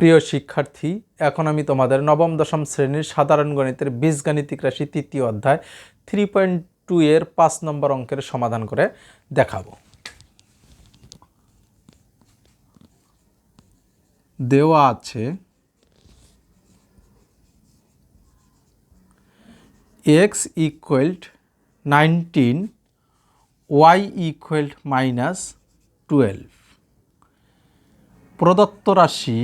প্রিয় শিক্ষার্থী, এখন আমি তোমাদের নবম, দশম শ্রেণির সাধারণ গণিতের বীজগাণিতিক রাশি তৃতীয় অধ্যায় থ্রি পয়েন্ট টু এর পাঁচ নম্বর অঙ্কের সমাধান করে দেখাবো। দেওয়া আছে X equals nineteen Y equals minus twelve প্রদত্ত রাশি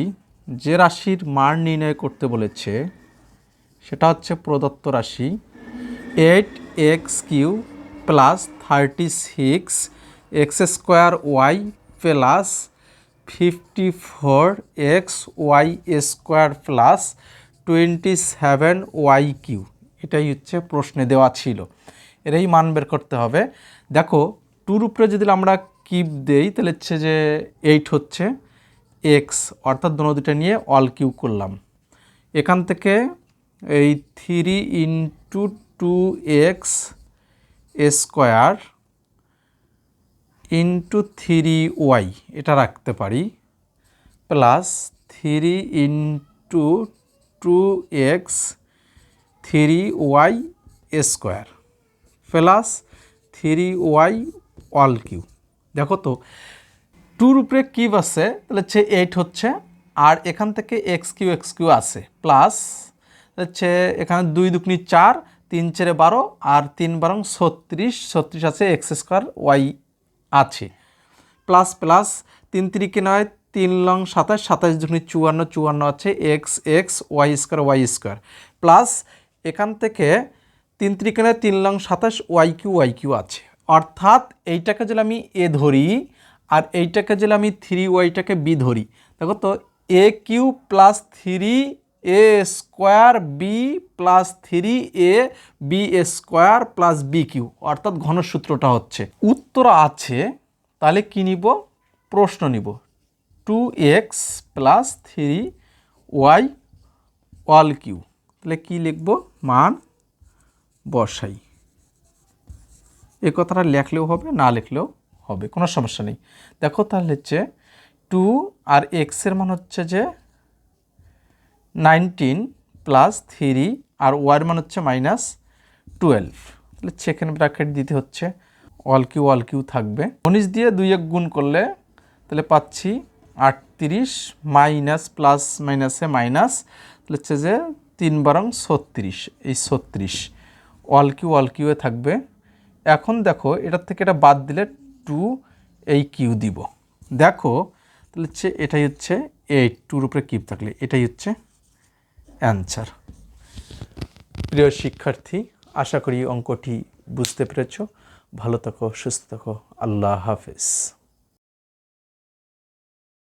যে রাশির মান নির্ণয় করতে বলেছে, সেটা হচ্ছে প্রদত্ত রাশি eight X cube plus thirty six X square Y plus fifty four X Y square plus twenty seven Y cube এটাই হচ্ছে প্রশ্নে দেওয়া ছিল। এরই মান বের করতে হবে। দেখো টুর উপরে যদি আমরা কিপ দেই, তাহলে হচ্ছে যে এইট হচ্ছে। এক্স অর্থাৎ দোনো দুটো নিয়ে অল কিউ করলাম। এখান থেকে এই three into two X square into three Y এটা রাখতে পারি plus three into two X three Y square plus three Y all cube দেখো তো টুর উপরে কিউব আছে, তাহলে হচ্ছে এইট হচ্ছে, আর এখান থেকে এক্স কিউ এক্স কিউ আছে, প্লাস হচ্ছে এখানে দুই দুকনি চার, তিন চারে বারো, আর তিন বারং ছত্রিশ ছত্রিশ আছে এক্স স্কোয়ার ওয়াই আছে। প্লাস প্লাস তিন তিরিকে নয়, তিন লং সাতাশ সাতাশ দুগুনি চুয়ান্ন চুয়ান্ন আছে X X Y square Y square. Plus এখান থেকে তিন নয়, তিন লং সাতাশ, ওয়াই কিউ ওয়াই কিউ আছে। অর্থাৎ এইটাকে যদি আমি এ ধরি আর এইটাকে যদি আমি থ্রি ওয়াইটাকে বি ধরি, দেখো তো A cube plus three A square B plus three A B A square plus B cube, অর্থাৎ ঘনসূত্রটা হচ্ছে। উত্তর আছে, তাহলে কী নিব? প্রশ্ন নিব। Two X plus three Y all cube, তাহলে কী লিখব? মান বসাই। এ কথাটা লেখলেও হবে, না লিখলেও হবে, কোনো সমস্যা নেই। দেখো তাহলে হচ্ছে টু আর এক্সের মান হচ্ছে যে নাইনটিন প্লাস থ্রি আর ওয়ার মান হচ্ছে মাইনাস টুয়েলভ তাহলে সেকেন্ড ব্র্যাকেট দিতে হচ্ছে অল কিউ অল কিউ থাকবে। উনিশ দিয়ে দুই এক গুণ করলে তাহলে পাচ্ছি আটত্রিশ মাইনাস প্লাস মাইনাসে মাইনাস তাহলে হচ্ছে যে তিন বারং ছত্রিশ, এই ছত্রিশ। অল কিউ অল কিউয়ে থাকবে। এখন দেখো, এটার থেকে এটা বাদ দিলে টু এই কিউ দিব। দেখো, তাহলে হচ্ছে এটাই হচ্ছে এইট টুর উপরে কিউ থাকলে, এটাই হচ্ছে অ্যান্সার প্রিয় শিক্ষার্থী, আশা করি অঙ্কটি বুঝতে পেরেছ। ভালো থাকো, সুস্থ থাকো। আল্লাহ হাফেজ।